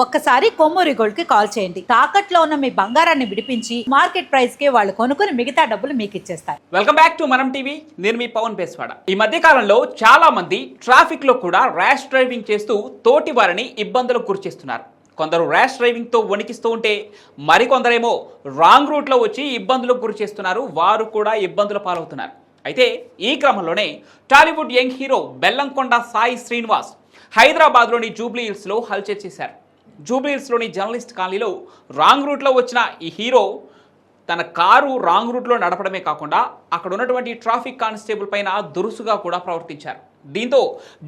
ఒక్కసారి కొమ్మూరి గోల్డ్కి కాల్ చేయండి. తాకట్లో ఉన్న మీ బంగారాన్ని విడిపించి మార్కెట్ ప్రైస్కి వాళ్ళు కొనుక్కుని మిగతా డబ్బులు మీకు ఇచ్చేస్తారు. Welcome back to Manam TV. నేను మీ పవన్ పేస్వాడ. ఈ మధ్య కాలంలో చాలా మంది ట్రాఫిక్లో కూడా ర్యాష్ డ్రైవింగ్ చేస్తూ తోటి వారిని ఇబ్బందులకు గురిచేస్తున్నారు కొందరు ర్యాష్ డ్రైవింగ్తో వణికిస్తూ ఉంటే మరికొందరేమో రాంగ్ రూట్లో వచ్చి ఇబ్బందులకు గురి చేస్తున్నారు. వారు కూడా ఇబ్బందుల పాలవుతున్నారు. అయితే ఈ క్రమంలోనే Tollywood young hero Bellamkonda Sai Srinivas హైదరాబాద్లోని జూబ్లీ హిల్స్లో హల్చల్ చేశారు. జూబ్లీహిల్స్లోని జర్నలిస్ట్ కాలనీలో రాంగ్ రూట్లో వచ్చిన ఈ హీరో తన కారు రాంగ్ రూట్లో నడపడమే కాకుండా అక్కడ ఉన్నటువంటి ట్రాఫిక్ కానిస్టేబుల్ పైన దురుసుగా కూడా ప్రవర్తించారు. దీంతో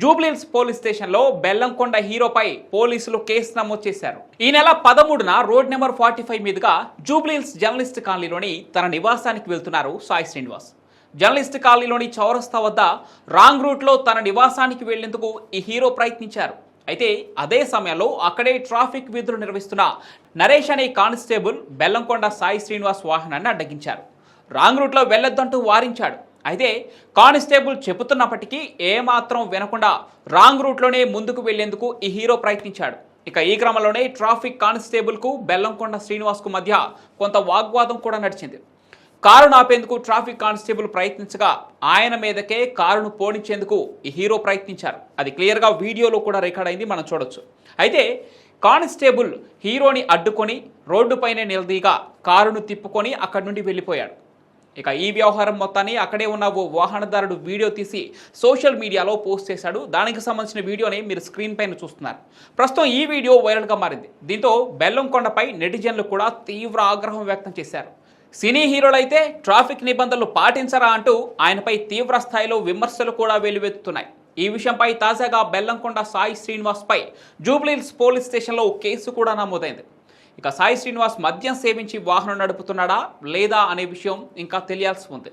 జూబ్లీహిల్స్ పోలీస్ స్టేషన్లో బెల్లంకొండ హీరోపై పోలీసులు కేసు నమోదు చేశారు. ఈ నెల పదమూడున రోడ్ నెంబర్ ఫార్టీ ఫైవ్ మీదుగా జూబ్లీహిల్స్ జర్నలిస్ట్ కాలనీలోని తన నివాసానికి వెళ్తున్నారు సాయి శ్రీనివాస్. జర్నలిస్ట్ కాలనీలోని చౌరస్తా వద్ద రాంగ్ రూట్లో తన నివాసానికి వెళ్ళేందుకు ఈ హీరో ప్రయత్నించారు. అయితే అదే సమయంలో అక్కడే ట్రాఫిక్ విధులు నిర్వహిస్తున్న నరేష్ అనే కానిస్టేబుల్ బెల్లంకొండ సాయి శ్రీనివాస్ వాహనాన్ని అడ్డగించారు. రాంగ్ రూట్లో వెళ్ళొద్దంటూ వారించాడు. అయితే కానిస్టేబుల్ చెబుతున్నప్పటికీ ఏమాత్రం వినకుండా రాంగ్ రూట్లోనే ముందుకు వెళ్ళేందుకు ఈ హీరో ప్రయత్నించాడు. ఇక ఈ క్రమంలోనే ట్రాఫిక్ కానిస్టేబుల్కు బెల్లంకొండ శ్రీనివాస్కు మధ్య కొంత వాగ్వాదం కూడా నడిచింది. కారును ఆపేందుకు ట్రాఫిక్ కానిస్టేబుల్ ప్రయత్నించగా ఆయన మీదకే కారును పోనించేందుకు ఈ హీరో ప్రయత్నించారు. అది క్లియర్గా వీడియోలో కూడా రికార్డ్ అయింది మనం చూడొచ్చు. అయితే కానిస్టేబుల్ హీరోని అడ్డుకొని రోడ్డుపైనే నిలదీగా కారును తిప్పుకొని అక్కడి నుండి వెళ్ళిపోయాడు. ఇక ఈ వ్యవహారం మొత్తాన్ని అక్కడే ఉన్న ఓ వాహనదారుడు వీడియో తీసి సోషల్ మీడియాలో పోస్ట్ చేశాడు. దానికి సంబంధించిన వీడియోని మీరు స్క్రీన్ పైన చూస్తున్నారు. ప్రస్తుతం ఈ వీడియో వైరల్గా మారింది. దీంతో బెల్లంకొండపై నెటిజన్లు కూడా తీవ్ర ఆగ్రహం వ్యక్తం చేశారు. సినీ హీరోలైతే ట్రాఫిక్ నిబంధనలు పాటించరా అంటూ ఆయనపై తీవ్ర స్థాయిలో విమర్శలు కూడా వెలువెత్తుతున్నాయి ఈ విషయంపై తాజాగా బెల్లంకొండ సాయి శ్రీనివాస్పై జూబ్లీహిల్స్ పోలీస్ స్టేషన్లో కేసు కూడా నమోదైంది. ఇక సాయి శ్రీనివాస్ మద్యం సేవించి వాహనం నడుపుతున్నాడా లేదా అనే విషయం ఇంకా తెలియాల్సి ఉంది.